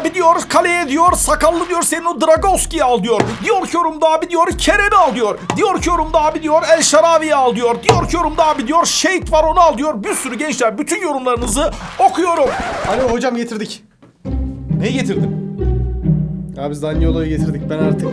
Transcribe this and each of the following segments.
abi diyor kaleye diyor sakallı diyor senin o Dragoski'yi al diyor. Diyor ki yorumda abi diyor Kerem'i al diyor. Diyor ki yorumda abi diyor El Şarabi'yi al diyor. Diyor ki yorumda abi diyor Şehit var onu al diyor. Bir sürü gençler bütün yorumlarınızı okuyorum. Alo hocam getirdik. Neyi getirdim? Abi Zaniolo'yu getirdik. Ben artık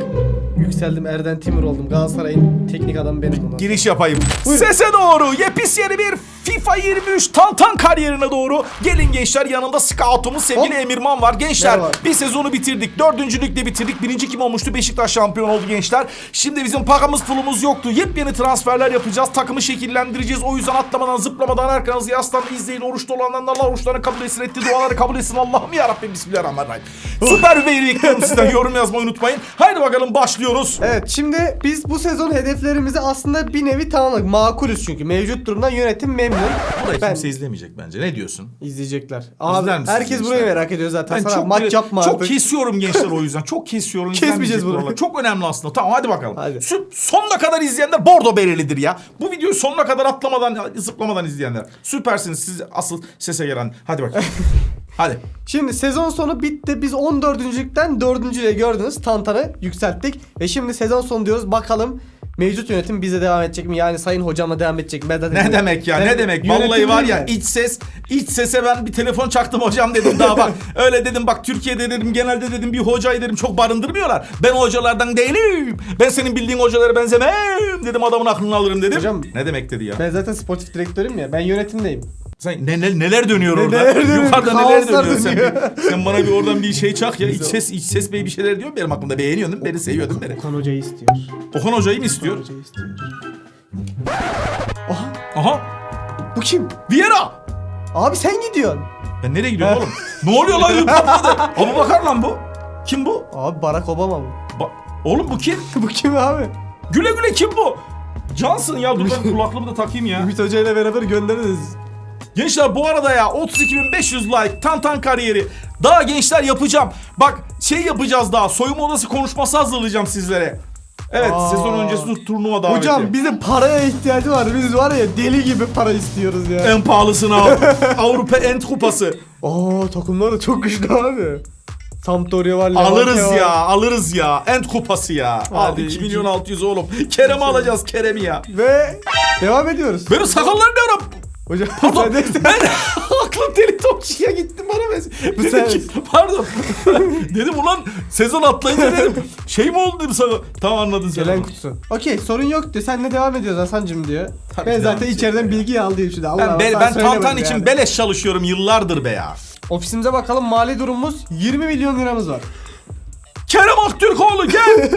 yükseldim. Erden Timur oldum. Galatasaray'ın teknik adamı benim. Giriş yapayım. Buyur. Sese doğru yepis yeni bir FIFA 23 Tantan kariyerine doğru. Gelin gençler yanımda scoutumuz sevgili Hop. Emirman var. Gençler Merhaba. bir sezonu bitirdik. Dördüncülükle bitirdik. Birinci kim olmuştu? Beşiktaş şampiyon oldu gençler. Şimdi bizim paramız pulumuz yoktu. Yepyeni transferler yapacağız. Takımı şekillendireceğiz. O yüzden atlamadan zıplamadan arkanızı yaslanın izleyin. Oruçta olanlar Allah oruçlarını kabul etsin etti. Duaları kabul etsin. Allah'ım yarabbim Bismillahirrahmanirrahim. Süper bir bekliyorum sizden. Yorum yazmayı unutmayın. Haydi bakalım başlıyoruz. Evet şimdi biz bu sezon hedeflerimizi aslında bir nevi tamamladık. Makulüz çünkü. Mevcut durumdan yönetim memnun. Burayı ben kimse izlemeyecek bence. Ne diyorsun? izleyecekler. Abi İzler herkes burayı merak ediyor zaten. Ben Sana çok maç yapma Çok artık. kesiyorum gençler o yüzden. Çok kesiyorum. Kesmeyeceğiz bunu. Çok önemli aslında. Tamam hadi bakalım. Hadi. Sü- sonuna kadar izleyenler bordo berelidir ya. Bu videoyu sonuna kadar atlamadan, zıplamadan izleyenler. Süpersiniz siz asıl sese gelen. Hadi bakalım. hadi. Şimdi sezon sonu bitti. Biz 14.lükten 4.lüğe gördünüz. Tantanı yükselttik. Ve şimdi sezon sonu diyoruz. Bakalım mevcut yönetim bize devam edecek mi? Yani sayın hocamla devam edecek mi? Ben zaten- Ne demek ya Ben ne demek? yönetim Vallahi var ya iç ses iç sese ben bir telefon çaktım hocam dedim daha bak. Öyle dedim bak Türkiye'de dedim genelde dedim bir hocayı dedim çok barındırmıyorlar. Ben hocalardan değilim. Ben senin bildiğin hocalara benzemem dedim adamın aklını alırım dedim. Hocam- ne demek dedi ya? Ben zaten sportif direktörüm ya. Ben yönetimdeyim. Sen ne, ne- neler dönüyor orada? neler dönüyor? Yukarıda neler Kaoslar dönüyor? Sen, dönüyor. bir- sen bana bir oradan bir şey çak ya. İç ses iç ses bey bir şeyler diyor benim aklımda. Beğeniyordun beni seviyordun beni. Okan hocayı istiyor. Okan hocayı mı istiyor? Hocayı istiyor. Aha. Bu kim? Vieira. Abi sen gidiyorsun. Ben nereye gidiyorum oğlum? ne oluyor lan? Patladı. Abu Bakar lan bu. Kim bu? Abi Barack Obama bu. Ba- oğlum bu kim? bu kim abi? Güle güle kim bu? Johnson ya dur ben kulaklığımı da takayım ya. Ümit Hoca ile beraber göndeririz. Gençler bu arada ya 32.500 like Tantan kariyeri. Daha gençler yapacağım. Bak şey yapacağız daha. Soyunma odası konuşması hazırlayacağım sizlere. Evet Aa. sezon öncesi turnuva daveti. Hocam bizim paraya ihtiyacı var. Biz var ya deli gibi para istiyoruz ya. En pahalısını al. Avrupa End Kupası. Oo takımlar da çok güçlü abi. Sampdoria var. Levante Alırız var. ya alırız ya. End Kupası ya. Hadi, 2 iki- milyon 600 oğlum. Kerem'i alacağız Kerem'i ya. Ve devam ediyoruz. Benim sakallarım ne? Hocam Pardon de- ben aklım deli topçuya gittim bana. Bu Dedim ki, pardon. dedim ulan sezon atlayınca dedim. Şey mi oldu dedim sana. Tamam anladın sen. Gelen kutusu. Okey sorun yok diyor. Senle devam ediyoruz Hasan'cım diyor. Tabii ben zaten içeriden ya. bilgi aldıyım şimdi. Allah Ben, Allah, ben, ben Tantan için yani. beleş çalışıyorum yıllardır be ya. Ofisimize bakalım mali durumumuz 20 milyon liramız var. Kerem Aktürkoğlu gel.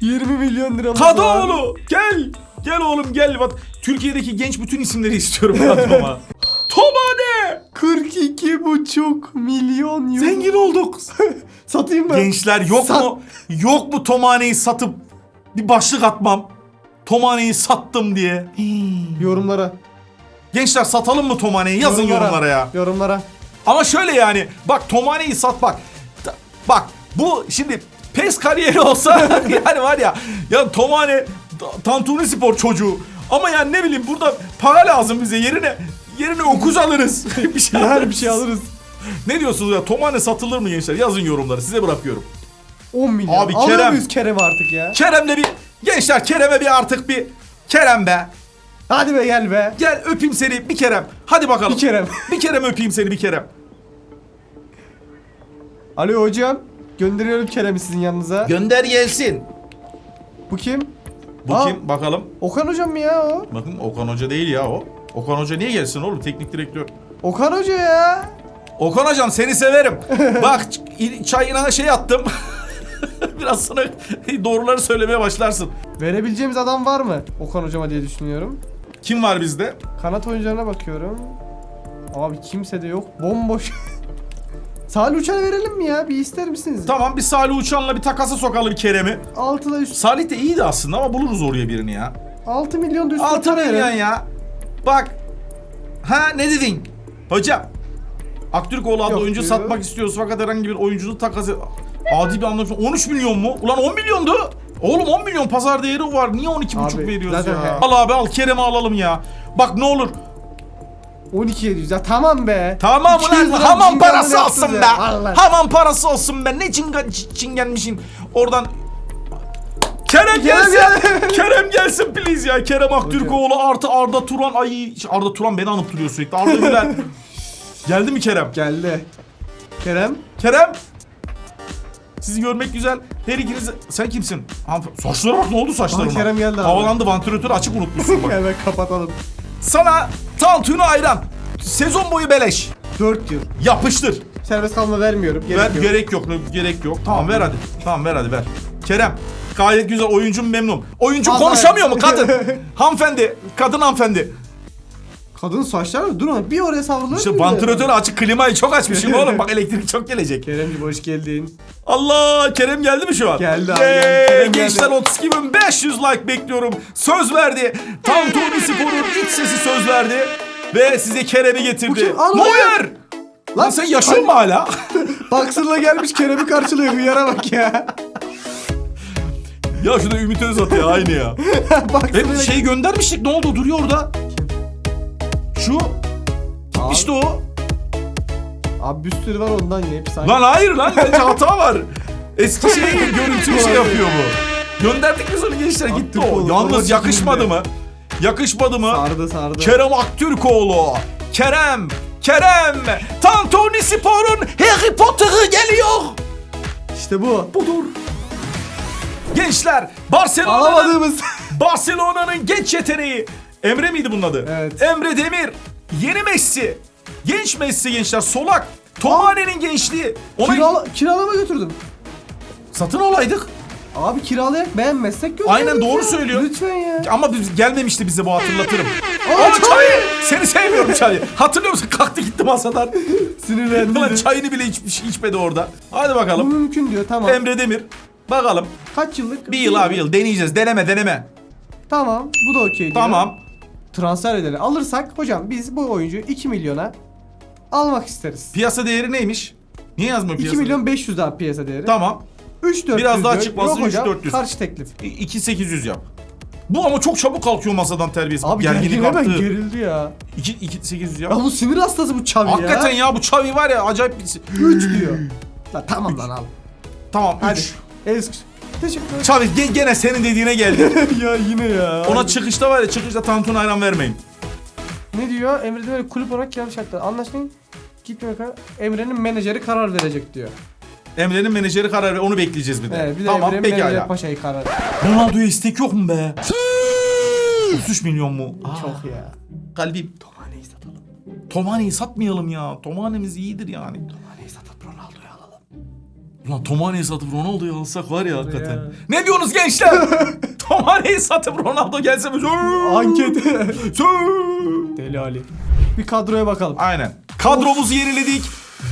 20 milyon liramız var. Kadıoğlu gel. Gel oğlum gel. Bak Türkiye'deki genç bütün isimleri istiyorum kadroma. Tomane. 42 buçuk milyon euro. Zengin olduk. Satayım mı? Gençler yok Sat- mu? Yok mu Tomane'yi satıp bir başlık atmam? Tomane'yi sattım diye. Yorumlara. Gençler satalım mı Tomane'yi? Yazın yorumlara ya. Yorumlara. Ama şöyle yani. Bak Tomane'yi sat bak. Bak bu şimdi PES kariyeri olsa yani var ya. Ya Tomane Tantuni Spor çocuğu. Ama yani ne bileyim burada para lazım bize yerine yerine okuz alırız. bir şey Her alırız. bir şey alırız. Ne diyorsunuz ya? Tomane satılır mı gençler? Yazın yorumları. Size bırakıyorum. 10 milyon. Abi Kerem. muyuz Kerem artık ya? Kerem'le bir gençler Kerem'e bir artık bir Kerem be. Hadi be gel be. Gel öpeyim seni bir Kerem. Hadi bakalım. Bir Kerem. Bir Kerem öpeyim seni bir Kerem. Alo hocam. Gönderiyorum Kerem'i sizin yanınıza. Gönder gelsin. Bu kim? Bu Aa. kim? Bakalım. Okan hocam mı ya o? Bakın Okan Hoca değil ya o. Okan Hoca niye gelsin oğlum? Teknik direktör. Okan hoca ya. Okan Hocam seni severim. Bak çayına şey attım. Biraz sonra doğruları söylemeye başlarsın. Verebileceğimiz adam var mı? Okan hocama diye düşünüyorum. Kim var bizde? Kanat oyuncularına bakıyorum. Abi kimse de yok. Bomboş. Salih Uçan'a verelim mi ya? Bir ister misiniz? Tamam bir Salih Uçan'la bir takasa sokalım Kerem'i. 6'da üst. Salih de iyiydi aslında ama buluruz oraya birini ya. 6 milyon da üst. 6 tutar milyon verelim. ya. Bak. Ha ne dedin? Hocam. Aktürkoğlu adlı Yok oyuncu diyor. satmak istiyoruz fakat herhangi bir oyuncu takası... Adi bir anlaşma. 13 milyon mu? Ulan 10 milyondu. Oğlum 10 milyon pazar değeri var. Niye 12,5 Abi, veriyoruz zaten ya? he. Al abi al Kerem'i alalım ya. Bak ne olur. 12700 ya tamam be. Tamam 200 ulan lira hamam parası yaptınız olsun ya. be. Allah. Hamam parası olsun be. Ne cinga, c- çingenmişim. Oradan Kerem gelsin. Kerem gelsin please ya. Kerem Aktürkoğlu artı Arda Turan. Ay Arda Turan beni anıp duruyor sürekli. Arda Güler. Geldi mi Kerem? Geldi. Kerem. Kerem. Sizi görmek güzel. Her ikiniz... Sen kimsin? Hanımefendi- Saçlara bak ne oldu saçlarıma? Kerem geldi abi. Havalandı vantilatörü açık unutmuşsun bak. Hemen kapatalım. Sana tantuni ayran. Sezon boyu beleş. 4 yıl. Yapıştır. Serbest kalma vermiyorum. Gerek ver, yok. gerek yok. Gerek yok. Tamam ver hadi. Tamam ver hadi ver. Kerem. Gayet güzel. Oyuncum memnun. Oyuncu Vallahi- konuşamıyor mu kadın? hanımefendi. Kadın hanımefendi. Kadın saçları dur ama bir oraya savrulur. İşte vantilatörü açık klimayı çok açmışım oğlum. Bak elektrik çok gelecek. Keremciğim hoş geldin. Allah Kerem geldi mi şu an? Geldi abi, geldi. Kerem Gençler geldi. 32.500 like bekliyorum. Söz verdi. Tantuni Spor'un iç sesi söz verdi. Ve size Kerem'i getirdi. Bu kim? Allah Neuer! Lan sen yaşıyor mu hala? Baksırla gelmiş Kerem'i karşılıyor. Hıyara bak ya. ya şurada Ümit Özat ya aynı ya. Baksırla Hep şey göndermiştik ne oldu duruyor orada. Şu Abi, işte o. Abi bir sürü var ondan ya. Hepsi aynı. Lan hayır lan bence hata var. Eski şey görüntü şey yapıyor bu. Gönderdik biz onu gençler gitti Aktürkoğlu, o. Yalnız yakışmadı mı? Yakışmadı mı? Sardı sardı. Kerem Aktürkoğlu. Kerem. Kerem. Tantuni Spor'un Harry Potter'ı geliyor. İşte bu. Budur. Gençler Barcelona'nın. Barcelona'nın genç yeteneği. Emre miydi bunun adı? Evet. Emre Demir. Yeni Messi. Genç Messi gençler. Solak. Tomane'nin gençliği. Ona Kirala, kiralama götürdüm. satın olaydık. Abi kiralayak beğenmezsek götürdüm. Aynen doğru söylüyor. Lütfen ya. Ama biz gelmemişti bize bu hatırlatırım. Aa, Aa çay! çay! Seni sevmiyorum çayı. Hatırlıyor musun? Kalktı gitti masadan. Sinirlendim. Ulan çayını bile içmiş, içmedi orada. Hadi Bu bakalım. mümkün diyor tamam. Emre Demir. Bakalım. Kaç yıllık? Bir yıl abi bir yıl. Deneyeceğiz. Deneme deneme. Tamam bu da okey diyor. Tamam. Transfer edelim. Alırsak hocam biz bu oyuncuyu 2 milyona almak isteriz. Piyasa değeri neymiş? Niye yazmıyor 2 piyasa milyon 500 daha piyasa değeri. Tamam. 3 400 Biraz daha çıkmasın, Yok hocam, 3-400. Karşı teklif. 2800 yap. Bu ama çok çabuk kalkıyor masadan terbiyesiz. Abi Gerginlik gergin hemen arttı. gerildi ya. 2 800 yap. Ya bu sinir hastası bu Çavi Hakikaten ya. ya bu Xavi var ya acayip bir 3 diyor. Lan tamam lan al. Tamam Hadi. 3. El sıkış. Teşekkür ederim. Xavi ge- gene senin dediğine geldi. ya yine ya. Ona çıkışta var ya çıkışta tantuni ayran vermeyin. Ne diyor? Emre Demir kulüp olarak kiralı şartlar. Anlaşmayın. Gitmiyor karar. Emre'nin menajeri karar verecek diyor. Emre'nin menajeri karar ver onu bekleyeceğiz bir de. Evet, bir de tamam Emre'nin peki menajeri hala. Paşa'yı karar. Ronaldo'ya istek yok mu be? 33 milyon mu? Aa, Çok ya. kalbim. Tomane'yi satalım. Tomane'yi satmayalım ya. Tomane'miz iyidir yani. Alalım. Ulan Tomane'yi satıp Ronaldo'yu alsak var ya hakikaten. Ya. Ne diyorsunuz gençler? Tomane'yi satıp Ronaldo gelse mi? Anket. Deli Ali. Bir kadroya bakalım. Aynen. Kadromuzu yeniledik.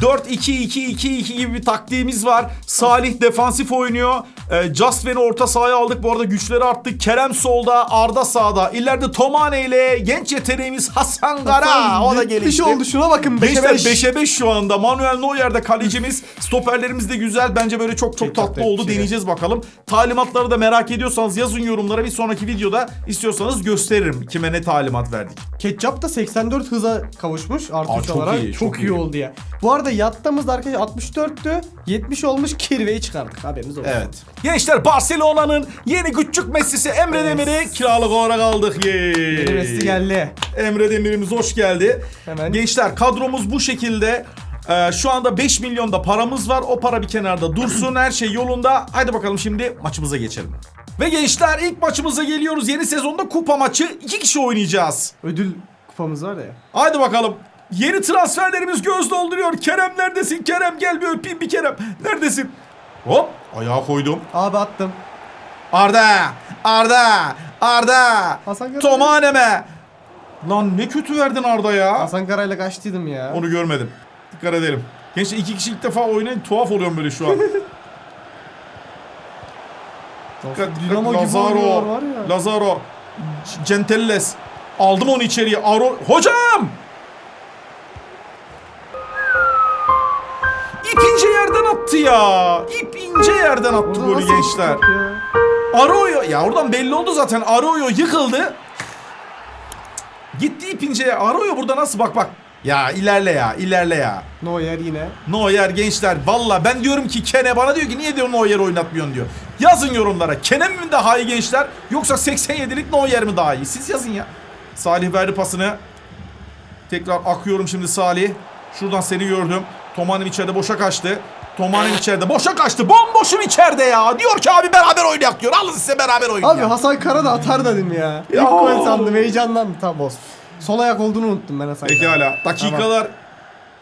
4-2-2-2-2 gibi bir taktiğimiz var. Salih defansif oynuyor. Ee, Justven'i orta sahaya aldık. Bu arada güçleri arttı. Kerem solda, Arda sağda. İleride Tomane ile genç yeteneğimiz Hasan Kara. O da 70 gelişti. oldu şuna bakın 5'e Gençler 5. 5'e 5 şu anda. Manuel Neuer'de kalecimiz. Stoperlerimiz de güzel. Bence böyle çok çok tatlı tatlı oldu. de. Deneyeceğiz bakalım. Talimatları da merak ediyorsanız yazın yorumlara. Bir sonraki videoda istiyorsanız gösteririm kime ne talimat verdik. Ketçap da 84 hıza kavuşmuş artı Aa, çok olarak. iyi, çok, çok iyi, iyi. oldu ya. Bu arada yattığımızda arkadaşlar 64'tü. 70 olmuş Kirve'yi çıkardık. Haberiniz olsun. Evet. Gençler Barcelona'nın yeni küçük Messi'si Emre Demir'i kiralık olarak aldık. Yeni Messi geldi. Emre Demir'imiz hoş geldi. Hemen. Gençler kadromuz bu şekilde. Ee, şu anda 5 milyonda paramız var. O para bir kenarda dursun. Her şey yolunda. Haydi bakalım şimdi maçımıza geçelim. Ve gençler ilk maçımıza geliyoruz. Yeni sezonda kupa maçı. iki kişi oynayacağız. Ödül kupamız var ya. Haydi bakalım. Yeni transferlerimiz göz dolduruyor. Kerem neredesin? Kerem gel bir öpeyim bir Kerem. Neredesin? Hop ayağa koydum. Abi attım. Arda! Arda! Arda! Hasan Kara- Tomaneme! Lan ne kötü verdin Arda ya. Hasan Kara'yla kaçtıydım ya. Onu görmedim. Dikkat edelim. Gençler iki kişi ilk defa oynayın tuhaf oluyorum böyle şu an. Dikkat, Dinamo gibi Lazaro, oynuyorlar var ya. Lazaro, Centelles. Aldım onu içeriye. Aro, hocam! Yerden attı ya. İp ince yerden attı Orada golü nasıl gençler. top ya? Arroyo ya oradan belli oldu zaten. Arroyo yıkıldı. Gitti ipince arıyor burada nasıl bak bak. Ya ilerle ya ilerle ya. Neuer yine. Neuer gençler valla ben diyorum ki Kene bana diyor ki niye diyor Neuer oynatmıyorsun diyor. Yazın yorumlara Kene mi daha iyi gençler yoksa 87'lik Neuer mi daha iyi? Siz yazın ya. Salih verdi pasını. Tekrar akıyorum şimdi Salih. Şuradan seni gördüm. Tomanem içeride boşa kaçtı. Tomanem içeride boşa kaçtı. Bomboşum içeride ya. Diyor ki abi beraber oynayak diyor. Alın size beraber oynayın Abi ya. Hasan Kara da atar dedim ya. İlk gol sandım heyecanlandım tam boz. Sol ayak olduğunu unuttum ben Hasan. Pekala. Dakikalar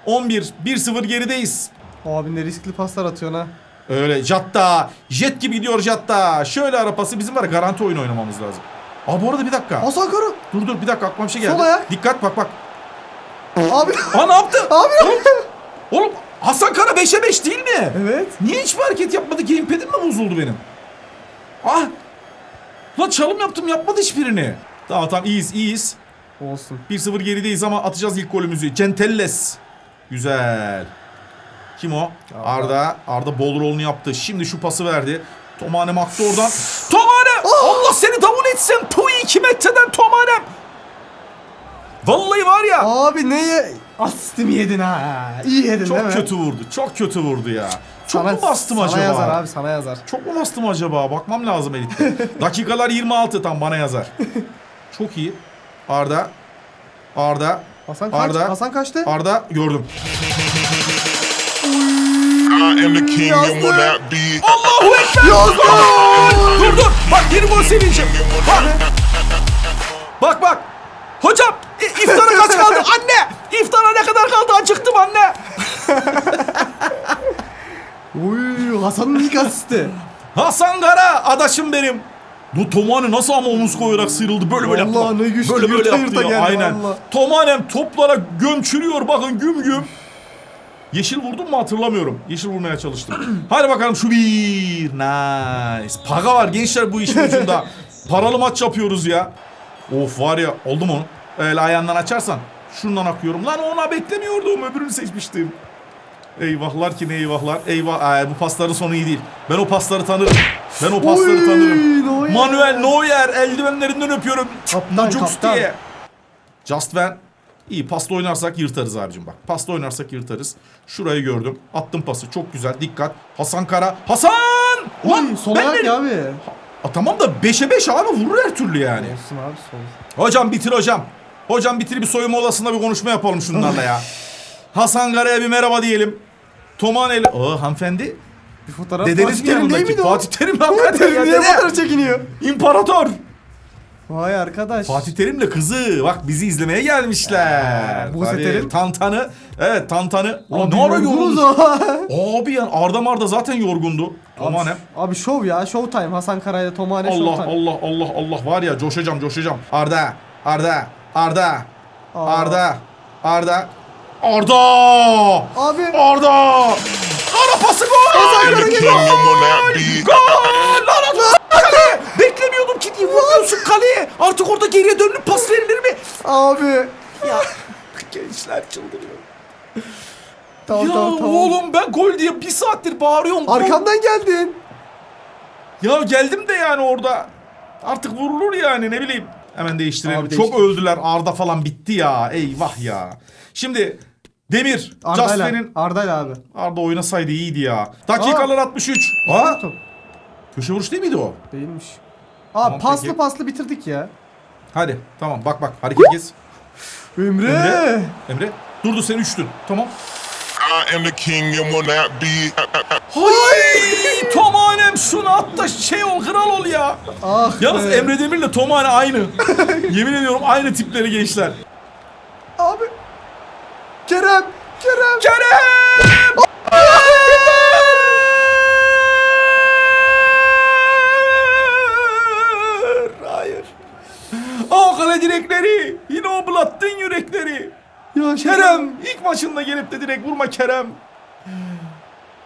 11. 1-0 gerideyiz. Abi ne riskli paslar atıyorsun ha. Öyle Jatta. Jet gibi gidiyor Jatta. Şöyle ara pası bizim var ya, garanti oyun oynamamız lazım. Aa bu arada bir dakika. Hasan Kara. Dur dur bir dakika aklıma bir şey geldi. Sol ayak. Dikkat bak bak. Abi. Aa ne yaptı? Abi. Oğlum Hasan Kara 5'e 5 değil mi? evet. Niye hiçbir hareket yapmadı? Gamepad'im mi bozuldu benim? Ah! Lan çalım yaptım yapmadı hiçbirini. Tamam tamam iyiyiz iyiyiz. Olsun. 1-0 gerideyiz ama atacağız ilk golümüzü. Centelles. Güzel. Kim o? Arda. Arda bol rolünü yaptı. Şimdi şu pası verdi. Tomane aktı oradan. Tomane! Allah seni davul etsin. Puy 2 metreden Tomanem. Vallahi var ya. Abi neye asistimi yedin ha? İyi yedin değil mi? Çok kötü vurdu. Çok kötü vurdu ya. Çok Sana- mu bastım sana acaba? yazar abi sana yazar. Çok mu bastım acaba? Bakmam lazım editte. Dakikalar 26 tam bana yazar. Çok iyi. Arda. Arda. Hasan kaç? Arda. Hasan kaçtı? Arda gördüm. Yazdı. Allahu Ekber! Dur dur! Bak yeni gol sevinci. Bak! Bak bak! Hocam! iftara kaç kaldı? Anne! İftara ne kadar kaldı? Acıktım anne! Uy Hasan'ın ilk asisti. Hasan Kara! Adaşım benim. Bu Tomane nasıl ama omuz koyarak sıyrıldı böyle böyle yaptı. Vallahi ne güçlü, Böyle böyle yırta yaptı yırta ya. geldi Aynen. vallahi. Tomanem toplara gömçürüyor bakın güm güm. Yeşil vurdum mu hatırlamıyorum. Yeşil vurmaya çalıştım. Hadi bakalım şu bir. Nice. Paga var gençler bu işin ucunda. Paralı maç yapıyoruz ya. Of var ya oldu mu? Öyle ayağından açarsan. Şundan akıyorum. Lan ona beklemiyordum. Öbürünü seçmiştim. Eyvahlar ki ne eyvahlar. Eyvah. Ay, bu pasların sonu iyi değil. Ben o pasları tanırım. Ben o pasları Oy, tanırım. Neuer. Manuel Neuer eldivenlerinden öpüyorum. Kaptan, Nucux kaptan. diye. Just Van. İyi pasta oynarsak yırtarız abicim bak. Pasta oynarsak yırtarız. Şurayı gördüm. Attım pası. Çok güzel. Dikkat. Hasan Kara. Hasan! Ulan Uy sol ben ayak abi. A, tamam da 5'e 5 abi vurur her türlü yani. Olsun abi sol. Hocam bitir hocam. Hocam bitir bir soyunma odasında bir konuşma yapalım şunlarla ya. Hasan Kara'ya bir merhaba diyelim. Tomaneli. Oo hanımefendi. Bir fotoğraf Dedeniz Fatih Terim değil miydi o? Fatih Terim hakikaten ya Niye dede. fotoğraf çekiniyor? İmparator. Vay arkadaş. Fatih Terim'le kızı bak bizi izlemeye gelmişler. Ee, Buse Tabii, Terim. Tantanı. Evet Tantanı. Ulan ne ara yorgunuz ha. Abi yani Arda Marda zaten yorgundu. Tomanem. Abi şov ya. Showtime. Hasan Karay'la Tomane Allah Showtime. Allah Allah Allah var ya coşacağım coşacağım. Arda. Arda. Arda. Aa. Arda. Arda. Arda. Abi. Arda. Ara pası gol. Not be. Gol! Lan kale! Beklemiyordum ki diye vuruyorsun kaleye. Artık orada geriye dönüp pas verilir mi? Abi. Ya gençler çıldırıyor. Tamam ya tamam tamam. oğlum ben gol diye bir saattir bağırıyorum. Gol. Arkamdan geldin. Ya geldim de yani orada. Artık vurulur yani ne bileyim. Hemen değiştirelim. Abi Çok değiştir. öldüler. Arda falan bitti ya. Eyvah ya. Şimdi Demir. Justin'in Arda'yla abi. Arda oynasaydı iyiydi ya. Dakikalar 63. Aa, köşe vuruş değil miydi o? Değilmiş. Aa Tamam, paslı peki. paslı bitirdik ya. Hadi tamam bak bak hareket kes. Emre. Emre. Emre. Durdu sen üçtün. Tamam. I am the king and will not be. Hay! Tomanem şunu at da şey ol kral ol ya. Ah Yalnız be. Emre Demir'le Tomane aynı. Yemin ediyorum aynı tipleri gençler. Abi. Kerem. Kerem. Kerem! Ya Kerem ilk maçında gelip de direkt vurma Kerem.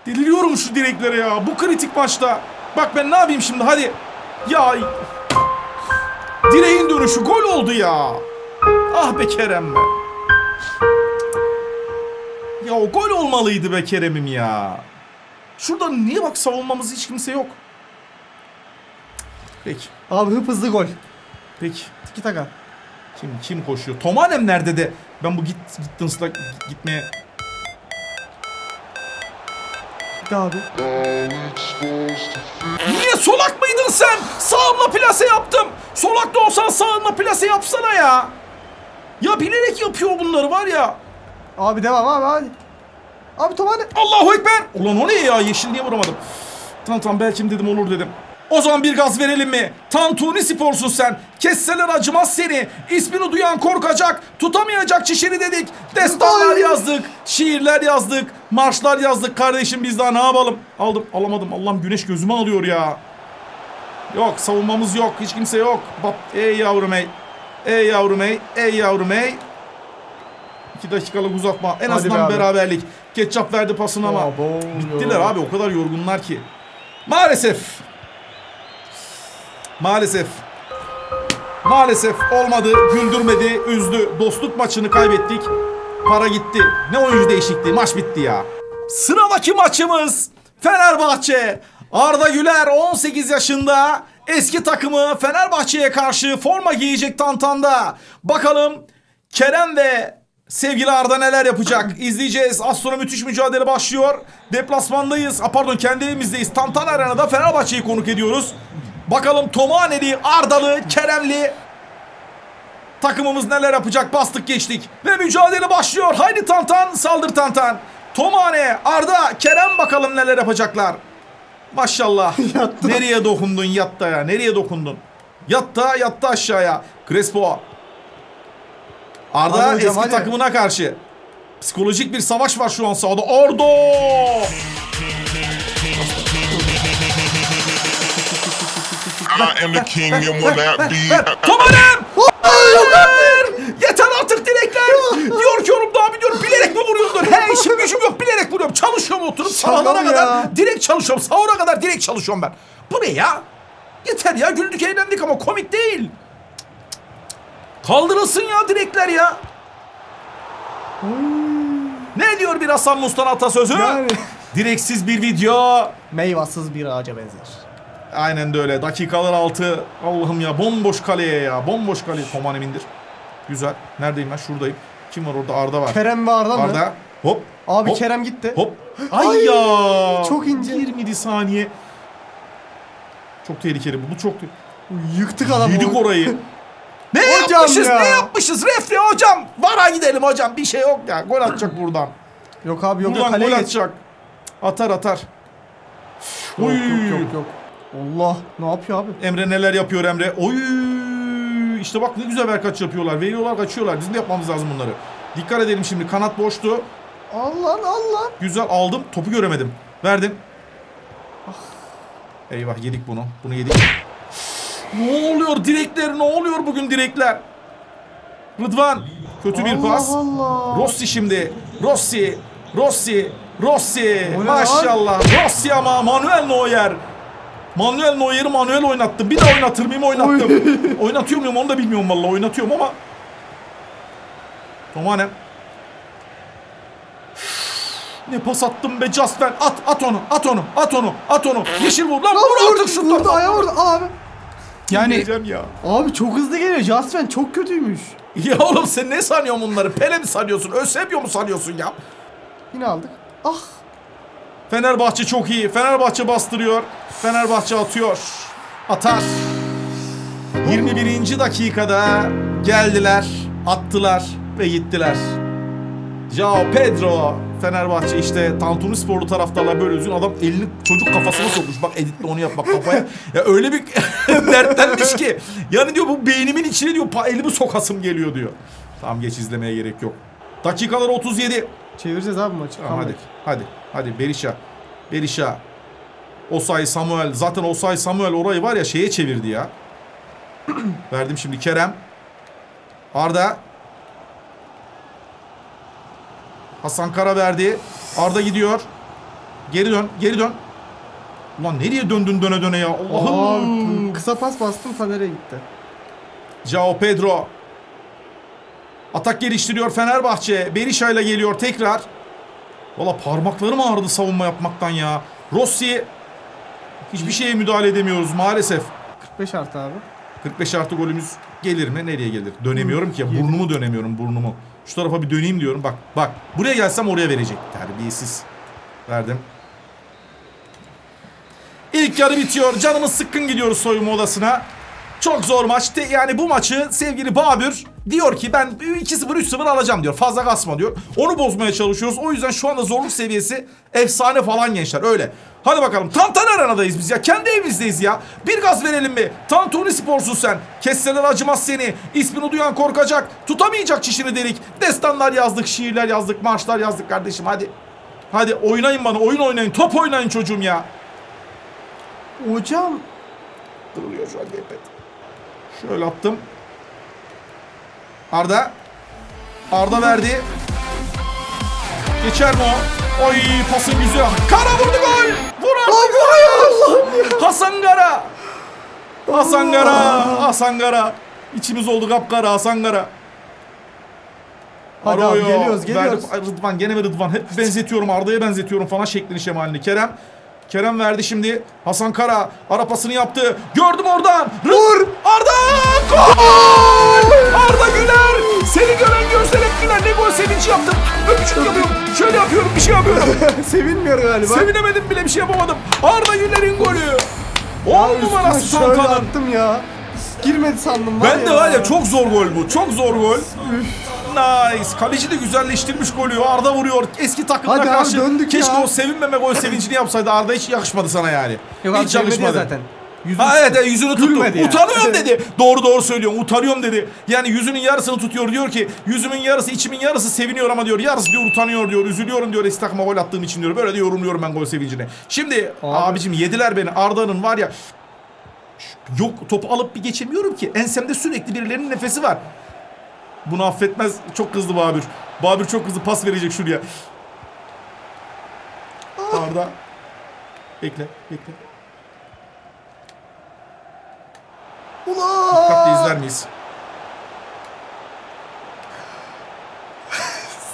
Deliriyorum şu direklere ya. Bu kritik maçta. Bak ben ne yapayım şimdi hadi. Ya. Direğin dönüşü gol oldu ya. Ah be Kerem be. Ya o gol olmalıydı be Kerem'im ya. Şurada niye bak savunmamız hiç kimse yok. Peki. Abi hıp hızlı gol. Peki. Tiki taka. Kim kim koşuyor? Tomanem nerede de? Ben bu git Gittens'la gitmeye Gitti abi. Niye solak mıydın sen? Sağımla plase yaptım. Solak da olsan sağınla plase yapsana ya. Ya bilerek yapıyor bunları var ya. Abi devam abi hadi. Abi Tomane. Allahu Ekber. Ulan o ne ya? Yeşil niye vuramadım? Tamam tamam belki dedim olur dedim. O zaman bir gaz verelim mi? Tantuni sporsun sen. Kesseler acımaz seni. İsmini duyan korkacak. Tutamayacak çişini dedik. Destanlar yazdık. Şiirler yazdık. Marşlar yazdık kardeşim biz daha ne yapalım? Aldım alamadım. Allah'ım güneş gözüme alıyor ya. Yok savunmamız yok. Hiç kimse yok. Bak ey yavrum ey. Ey yavrum ey. Ey yavrum ey. İki dakikalık uzatma. En Hadi azından be abi. beraberlik. Ketçap verdi pasını ama. Abo, Bittiler abi o kadar yorgunlar ki. Maalesef. Maalesef. Maalesef olmadı, güldürmedi, üzdü. Dostluk maçını kaybettik. Para gitti. Ne oyuncu değişikliği, maç bitti ya. Sıradaki maçımız Fenerbahçe. Arda Güler 18 yaşında eski takımı Fenerbahçe'ye karşı forma giyecek tantanda. Bakalım Kerem ve sevgili Arda neler yapacak? İzleyeceğiz. Az sonra müthiş mücadele başlıyor. Deplasmandayız. A, pardon kendi evimizdeyiz. Tantan Arena'da Fenerbahçe'yi konuk ediyoruz. Bakalım Tomaneli, Ardalı, Keremli takımımız neler yapacak? Bastık geçtik. Ve mücadele başlıyor. Haydi Tantan, saldır Tantan. Tomane, Arda, Kerem bakalım neler yapacaklar. Maşallah. Nereye dokundun yatta ya? Nereye dokundun? Yatta, yatta aşağıya. Crespo. Arda Hadi hocam, eski hadi. takımına karşı. Psikolojik bir savaş var şu an sahada. Arda! I am the king and will not be. Tomarem! Hayır! Yeter artık dilekler! Diyor ki oğlum daha biliyorum bilerek mi vuruyordur? He işim gücüm yok bilerek vuruyorum. Çalışıyorum oturup mı kadar direkt çalışıyorum. Sahura kadar direkt çalışıyorum ben. Bu ne ya? Yeter ya güldük eğlendik ama komik değil. Kaldırılsın ya direkler ya. Ne diyor bir Hasan Mustan atasözü? Yani. Direksiz bir video. Meyvasız bir ağaca benzer. Aynen de öyle. Dakikalar altı. Allah'ım ya bomboş kaleye ya. Bomboş kaleye. Tomanem indir. Güzel. Neredeyim ben? Şuradayım. Kim var orada? Arda var. Kerem ve Arda mı? Arda. Hop. Abi hop, Kerem gitti. Hop. Ay, Ay, ya. çok ince. 27 saniye. Çok tehlikeli bu. Bu çok Yıktık adamı. Yedik orayı. Ne Hocam yapmışız? ya. Ne yapmışız? Refri hocam. Vara gidelim hocam. Bir şey yok ya. Gol atacak buradan. Yok abi yok yok buradan kaleye gol atacak. Atar atar. Yok, Oy. yok yok yok. Allah ne yapıyor abi? Emre neler yapıyor Emre? Oy! İşte bak ne güzel ver kaç yapıyorlar. Veriyorlar kaçıyorlar. Bizim de yapmamız lazım bunları. Dikkat edelim şimdi. Kanat boştu. Allah Allah. Güzel aldım. Topu göremedim. Verdim. Eyvah yedik bunu. Bunu yedik. Ne oluyor direkler? Ne oluyor bugün direkler? Rıdvan. Kötü bir Allah pas. Allah. Rossi şimdi. Rossi. Rossi. Rossi. Maşallah. Rossi ama Manuel Neuer. Manuel Neuer'i Manuel oynattım. Bir daha oynatır mıyım? Oynattım. Oynatıyor muyum onu da bilmiyorum vallahi. Oynatıyorum ama. Tomanem. Ne pas attım be Jasper. At at onu. At onu. At onu. At onu. Yeşil vur lan. Vur artık şu Vurdu ayağı vurdu. Abi. Yani ya. Abi çok hızlı geliyor. Jaspen çok kötüymüş. Ya oğlum sen ne sanıyorsun bunları? Pele mi sanıyorsun? Eusebio mu sanıyorsun ya? Yine aldık. Ah. Fenerbahçe çok iyi. Fenerbahçe bastırıyor. Fenerbahçe atıyor. Atar. 21. dakikada geldiler, attılar ve gittiler. Joao Pedro Fenerbahçe işte Tantuni sporlu taraftarlar böyle üzgün adam elini çocuk kafasına sokmuş. Bak editle onu yap bak kafaya. Ya öyle bir dertlenmiş ki. Yani diyor bu beynimin içine diyor elimi sokasım geliyor diyor. Tamam geç izlemeye gerek yok. Dakikalar 37. Çevireceğiz abi maçı. Tamam hadi. Hadi. Hadi Berisha. Berisha. Osay Samuel. Zaten Osay Samuel orayı var ya şeye çevirdi ya. Verdim şimdi Kerem. Arda. Hasan Kara verdi. Arda gidiyor. Geri dön. Geri dön. Ulan nereye döndün döne döne ya? Allah'ım. Kısa pas bastım Fener'e gitti. Joao Pedro. Atak geliştiriyor Fenerbahçe. Berisha ile geliyor tekrar. Valla parmaklarım ağrıdı savunma yapmaktan ya. Rossi. Hiçbir şeye müdahale edemiyoruz maalesef. 45 artı abi. 45 artı golümüz Gelir mi? Nereye gelir? Dönemiyorum ki. Burnumu dönemiyorum burnumu. Şu tarafa bir döneyim diyorum. Bak bak. Buraya gelsem oraya verecek. Terbiyesiz. Verdim. İlk yarı bitiyor. Canımız sıkkın gidiyoruz soyunma odasına. Çok zor maç. Te- Yani bu maçı sevgili Babür diyor ki ben 2-0 3-0 alacağım diyor. Fazla kasma diyor. Onu bozmaya çalışıyoruz. O yüzden şu anda zorluk seviyesi efsane falan gençler. Öyle. Hadi bakalım. Tantan arenadayız biz ya. Kendi evimizdeyiz ya. Bir gaz verelim mi? Tantuni sporsun sen. Kesseler acımaz seni. İsmini duyan korkacak. Tutamayacak çişini delik. Destanlar yazdık, şiirler yazdık, marşlar yazdık kardeşim. Hadi. Hadi oynayın bana. Oyun oynayın. Top oynayın çocuğum ya. Hocam Duruluyor şu an. Şöyle attım. Arda. Arda verdi. Geçer mi o? Oy pasın güzel. Kara vurdu gol. Vur artık. Hasan Kara. Hasan Kara. Hasan Kara. İçimiz oldu kapkara Hasan Kara. Hadi abi, Arıyor. geliyoruz, geliyoruz. Verdim. Ay, Rıdvan gene mi Rıdvan? Hep benzetiyorum Arda'ya benzetiyorum falan şeklini şemalini. Kerem. Kerem verdi şimdi. Hasan Kara arapasını yaptı. Gördüm oradan. Vur. Arda! Gol! Arda Güler! Seni gören gözler hep güler. Ne gol sevinci yaptım. Öpücük yapıyorum. Şöyle yapıyorum bir şey yapıyorum. sevinmiyor galiba. Sevinemedim bile bir şey yapamadım. Arda Güler'in golü. 10 Ya üstüne numarası şöyle Tantan'ın. attım ya. Girmedi sandım var Ben de var ya çok zor gol bu. Çok zor gol. Nice. Kaleci de güzelleştirmiş golü. Arda vuruyor. Eski takımına Hadi abi, karşı döndük keşke ya. o sevinmeme gol sevincini yapsaydı. Arda hiç yakışmadı sana yani. Yok abi hiç sevmedi ya yakışmadı. zaten. Yüzü Ha evet, evet yüzünü tuttu. Gülmedi yani. Utanıyorum dedi. Doğru doğru söylüyorum. Utanıyorum dedi. Yani yüzünün yarısını tutuyor diyor ki yüzümün yarısı içimin yarısı seviniyor ama diyor yarısı diyor utanıyor diyor. Üzülüyorum diyor eski takıma gol attığım için diyor. Böyle de yorumluyorum ben gol sevincini. Şimdi Abi. abicim yediler beni. Arda'nın var ya Yok topu alıp bir geçemiyorum ki. Ensemde sürekli birilerinin nefesi var. Bunu affetmez. Çok kızdı Babür. Babür çok kızdı. Pas verecek şuraya. Arda. Bekle. Bekle. Ulan! Dikkatli izler miyiz?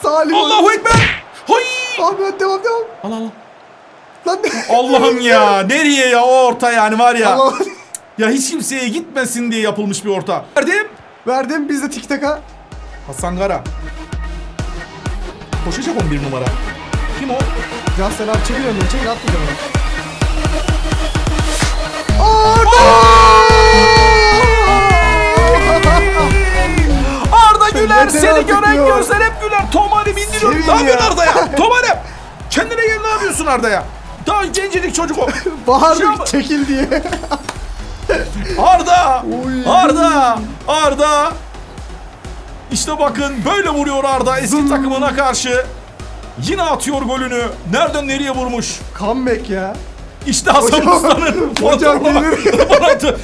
Salih Allahu Ekber. Hay. Abi hadi devam devam. Allah Allah. Lan Allah'ım ya. Nereye ya o orta yani var ya. Allah. Ya hiç kimseye gitmesin diye yapılmış bir orta. Verdim. Verdim biz de tik taka. Hasan Kara. Koşacak 11 numara. Kim o? Cansel abi çekil önüne çekil atmayacağım onu. Güler seni gören diyor? gözler hep güler. Tomari bindiriyorum. Sevin Ne yapıyorsun ya. Arda ya? Tomari. Kendine gel ne yapıyorsun Arda ya? Daha gencecik çocuk o. Bahar Şey çekil diye. Arda! Oy. Arda! Arda! İşte bakın böyle vuruyor Arda eski takımına karşı. Yine atıyor golünü. Nereden nereye vurmuş? Comeback ya. İşte Hasan Hocam- Usta'nın hocam gelir.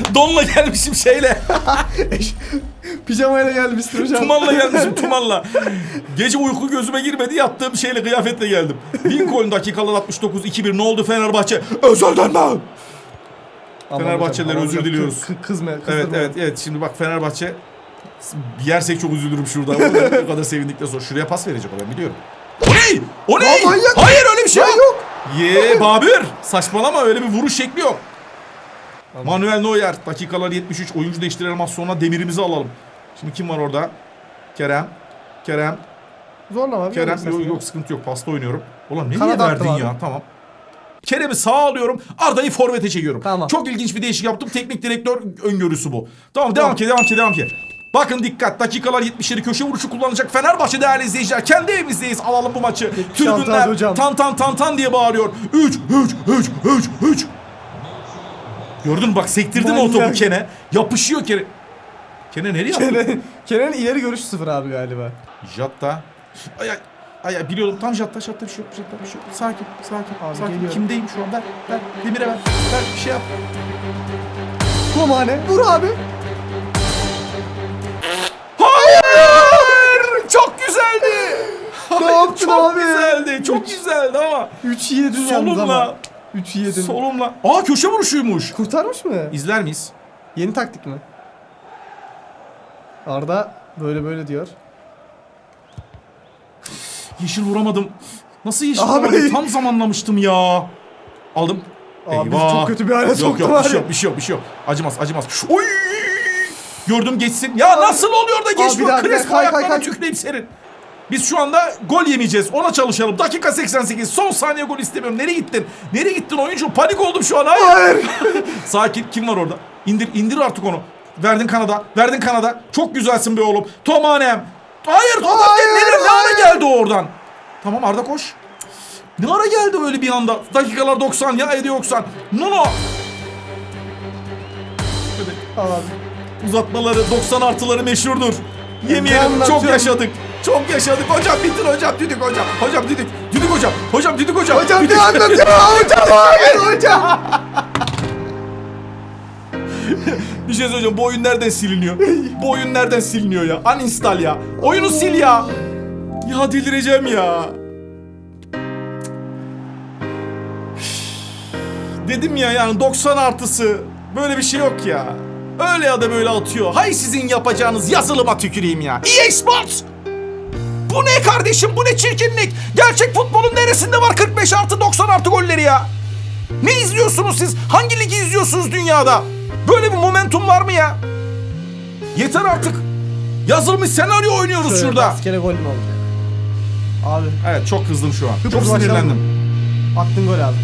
Donla gelmişim şeyle. Pijamayla gelmiştir hocam. Tumanla gelmişim tumanla. Gece uyku gözüme girmedi yattığım şeyle kıyafetle geldim. Lincoln dakikalar 69 2-1 ne oldu Fenerbahçe? Özelden mi? Aman özür diliyoruz. Kız, kızma, Evet kızdırma. evet evet şimdi bak Fenerbahçe yersek çok üzülürüm şurada. O kadar, o kadar sevindikten sonra şuraya pas verecek o ben biliyorum. O ne? O ne? Ya manyak. Hayır öyle bir şey yok. yok. Ye Babür saçmalama öyle bir vuruş şekli yok. Manuel Neuer dakikalar 73 oyuncu değiştirelim az sonra demirimizi alalım. Şimdi kim var orada? Kerem. Kerem. Zorlama abi. Kerem yok, yok sıkıntı yok pasta oynuyorum. Ulan ne Kanat diye attım verdin abi. ya tamam. Kerem'i sağa alıyorum. Arda'yı forvete çekiyorum. Tamam. Çok ilginç bir değişik yaptım. Teknik direktör öngörüsü bu. Tamam devam Tamam. ki devam ki devam ki. Bakın dikkat dakikalar 77 köşe vuruşu kullanacak Fenerbahçe değerli izleyiciler. Kendi evimizdeyiz alalım bu maçı. 76 Tribünler hocam. tan tan tan tan diye bağırıyor. 3 3 3 3 3 Gördün bak sektirdim o topu. Kene. Yapışıyor Kene. Kene nereye attı? Kenan, Kenan'ın ileri görüşü sıfır abi galiba. Jatta. Ay ay. Ay ay biliyorum tam jatta jatta bir şey yok jatta bir şey yok. Sakin sakin Abi sakin. geliyorum. Kimdeyim şu an ver ver Demir'e ver ver bir şey yap. Komane. Vur abi. Çok abi? güzeldi. Çok güzeldi ama 3 yedin yalnız ama. solumla 3 yedin. solumla. Aa köşe vuruşuymuş. Kurtarmış mı? İzler miyiz? Yeni taktik mi? Arda böyle böyle diyor. Yeşil vuramadım. Nasıl yeşil Abi. vuramadım? Tam zamanlamıştım ya. Aldım. Abi çok kötü bir hale yok, soktu yok, var bir şey ya. yok, bir şey yok, bir şey yok. Acımaz, acımaz. Oy! Gördüm geçsin. Ya nasıl oluyor da Abi bir geçmiyor? daha, bir daha. Crespo Kay, kay, ayaklarına kay. tüküreyim senin. Biz şu anda gol yemeyeceğiz. Ona çalışalım. Dakika 88. Son saniye gol istemiyorum. Nereye gittin? Nereye gittin oyuncu? Panik oldum şu an. Hayır. Sakin. Kim var orada? İndir, indir artık onu. Verdin Kanada. Verdin Kanada. Çok güzelsin be oğlum. Tomanem. Hayır. Hayır. Hayır, Nereye, ne ara geldi o oradan? Tamam Arda koş. Ne ara geldi öyle bir anda? Dakikalar 90 ya 50 90. Nuno. Abi. Uzatmaları 90 artıları meşhurdur. Yemeyelim çok yaşadık. Çok yaşadık. Hocam bitir hocam düdük hocam. Hocam düdük. Düdük hocam. Hocam düdük hocam. Hocam Düdük. ne anlatıyor? Hocam hayır hocam. Bir şey söyleyeceğim. Bu oyun nereden siliniyor? Bu oyun nereden siliniyor ya? Uninstall ya. Oyunu sil ya. Ya delireceğim ya. Dedim ya yani 90 artısı. Böyle bir şey yok ya. Öyle ya da böyle atıyor. Hay sizin yapacağınız yazılıma tüküreyim ya. EA Sports! Bu ne kardeşim? Bu ne çirkinlik? Gerçek futbolun neresinde var 45 artı 90 artı golleri ya? Ne izliyorsunuz siz? Hangi ligi izliyorsunuz dünyada? Böyle bir momentum var mı ya? Yeter artık. Yazılmış senaryo oynuyoruz şurada. Rastgele gol mü olacak? Abi Evet çok kızdım şu an. Çok sinirlendim. attın gol abi.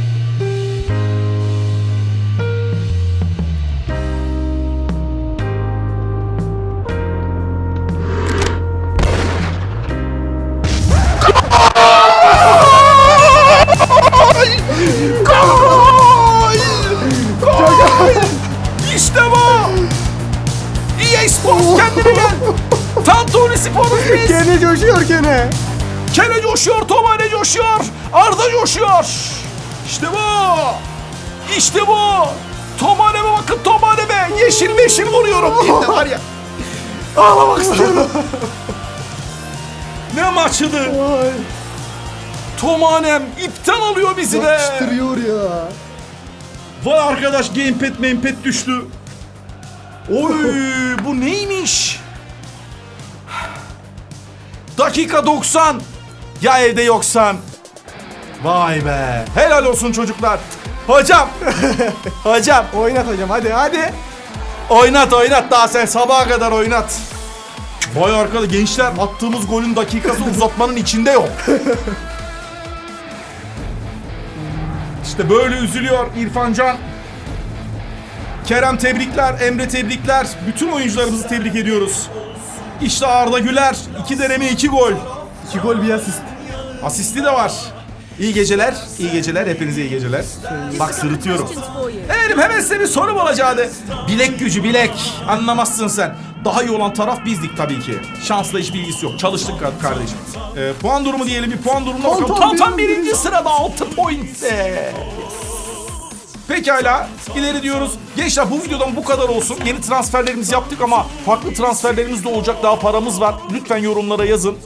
Coşuyor, Tomane coşuyor, Arda coşuyor. İşte bu. İşte bu. Tomane'me bakın Tomane'me. Yeşil meşil vuruyorum. Bir de var ya. Ağlamak istiyorum. ne maçıydı? Ay, Tomanem ipten alıyor bizi be. Yapıştırıyor ya. Vay arkadaş gamepad gamepad düştü. Oy bu neymiş? Dakika 90. Ya evde yoksan. Vay be. Helal olsun çocuklar. Hocam. Hocam. Oynat hocam hadi hadi. Oynat oynat daha sen sabaha kadar oynat. Vay arkadaş gençler attığımız golün dakikası uzatmanın içinde yok. İşte böyle üzülüyor İrfan Can. Kerem tebrikler, Emre tebrikler. Bütün oyuncularımızı tebrik ediyoruz. İşte Arda Güler. iki deneme iki gol. İki gol bir asist. Asisti de var. İyi geceler, iyi geceler. Hepinize iyi geceler. Bak sırıtıyorum. Efendim hemen bir sorum olacaktı. Bilek gücü bilek. Anlamazsın sen. Daha iyi olan taraf bizdik tabii ki. Şansla hiçbir ilgisi yok. Çalıştık kar- kardeşim. Ee, puan durumu diyelim bir puan durumuna bakalım. Tantan Tantan birinci. birinci sırada 6 point. Pekala ileri diyoruz. Gençler bu videodan bu kadar olsun. Yeni transferlerimizi yaptık ama farklı transferlerimiz de olacak. Daha paramız var. Lütfen yorumlara yazın.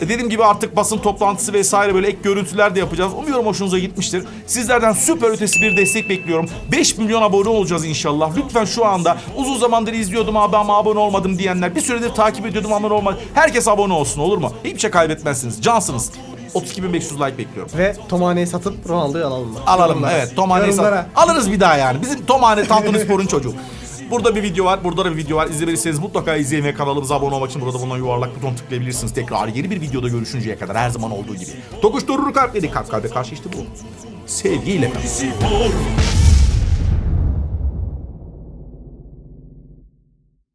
E, Dediğim gibi artık basın toplantısı vesaire böyle ek görüntüler de yapacağız. Umuyorum hoşunuza gitmiştir. Sizlerden süper ötesi bir destek bekliyorum. 5 milyon abone olacağız inşallah. Lütfen şu anda uzun zamandır izliyordum abi ama abone olmadım diyenler. Bir süredir takip ediyordum abone olmadım. Herkes abone olsun olur mu? Hiçbir şey kaybetmezsiniz. Cansınız. 32.500 like bekliyorum. Ve Tomane'yi satıp Ronaldo'yu alalım mı? Alalım Yorumlara. evet. Tomane Yorumlara. alırız bir daha yani. Bizim Tomane Tantuni Spor'un çocuğu. Burada bir video var, burada da bir video var. İzlemediyseniz mutlaka izleyin ve kanalımıza abone olmak için burada bulunan yuvarlak buton tıklayabilirsiniz. Tekrar yeni bir videoda görüşünceye kadar her zaman olduğu gibi. Tokuşturur kalpleri kalp kalbe karşı işte bu. Sevgiyle kalın.